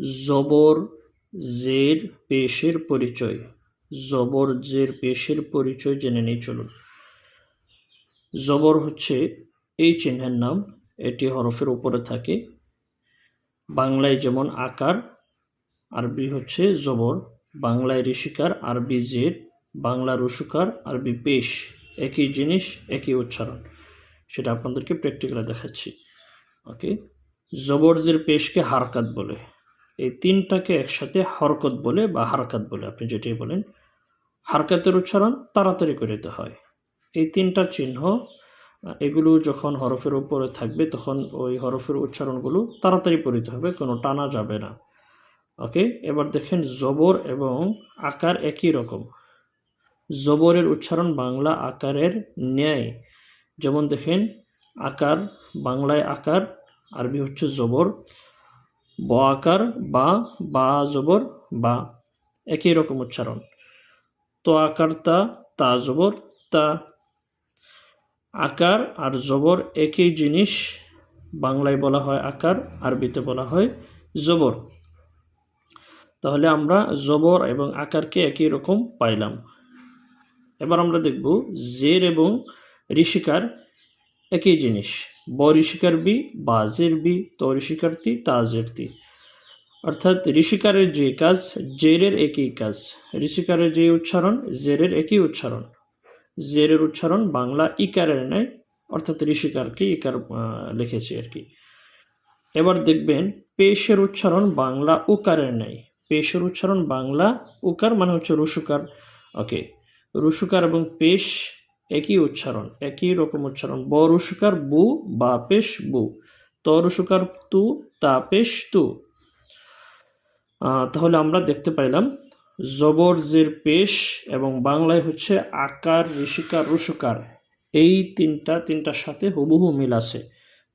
জবর জের পেশের পরিচয়। জবর জের পেশের পরিচয় জেনে নেই, চলুন। জবর হচ্ছে এই চিহ্নের নাম, এটি হরফের উপরে থাকে। বাংলায় যেমন আকার, আরবি হচ্ছে জবর। বাংলায় ঋষিকার, আরবি জের। বাংলা রসুকার, আরবি পেশ। একই জিনিস, একই উচ্চারণ। সেটা আপনাদেরকে প্র্যাকটিক্যালে দেখাচ্ছি। ওকে জবরজের পেশকে হারকাত বলে। এই তিনটাকে একসাথে হরকত বলে বা হারকাত বলে আপনি যেটাই বলেন, হারকাতের উচ্চারণ তাড়াতাড়ি করে দিতে হয়। এই তিনটা চিহ্ন, এগুলো যখন হরফের উপরে থাকবে, তখন ওই হরফের উচ্চারণগুলো তাড়াতাড়ি পড়িতে হবে, কোনো টানা যাবে না। ওকে? এবার দেখেন জবর এবং আকার একই রকম। জবরের উচ্চারণ বাংলা আকারের ন্যায়। যেমন দেখেন, আকার বাংলায় আকার, আরবি হচ্ছে জবর। ব আকার বা বা জবর, বা। একই রকম উচ্চারণ। তো আকার তা তা জবর, তা। আকার আর জবর একই জিনিস, বাংলায় বলা হয় আকার, আরবিতে বলা হয় জবর। তাহলে আমরা জবর এবং আকারকে একই রকম পাইলাম। এবার আমরা দেখব জের এবং ঋষিকার একই জিনিস। ব ঋষিকার বি বা জের বি ত ঋষিকার তি তা জের তি। অর্থাৎ ঋষিকারের যে কাজ, জেরের একই কাজ। ঋষিকারের যে উচ্চারণ, জেরের একই উচ্চারণ। জেরের উচ্চারণ বাংলা ইকারের নেয় অর্থাৎ ঋষিকারকে ইকার লিখেছি আর কি। এবার দেখবেন, পেশের উচ্চারণ বাংলা উকারের নেয় পেশের উচ্চারণ বাংলা উকার মানে হচ্ছে রসুকার। ওকে, রসুকার এবং পেশ একই উচ্চারণ, একই রকম উচ্চারণ। ব রসুকার বু, বা পেশ বু। ত রসুকার তু, তা পেশ তু। তাহলে আমরা দেখতে পাইলাম, জবর জের পেশ এবং বাংলায় হচ্ছে আকার, ঋষিকার, রসুকার। এই তিনটা, তিনটার সাথে হুবহু মিল আছে।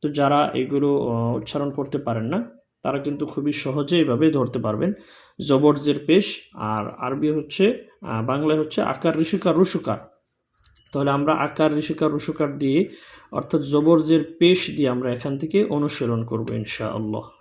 তো যারা এগুলো উচ্চারণ করতে পারেন না, তারা কিন্তু খুবই সহজে এইভাবে ধরতে পারবেন। জবর জের পেশ, আর আরবি হচ্ছে বাংলায় হচ্ছে আকার, ঋষিকার, রসুকার। তাহলে আমরা আকার ঋষিকার রসুকার দিয়ে, অর্থাৎ জবর জের পেশ দিয়ে আমরা এখান থেকে অনুশীলন করব, ইনশাআল্লাহ।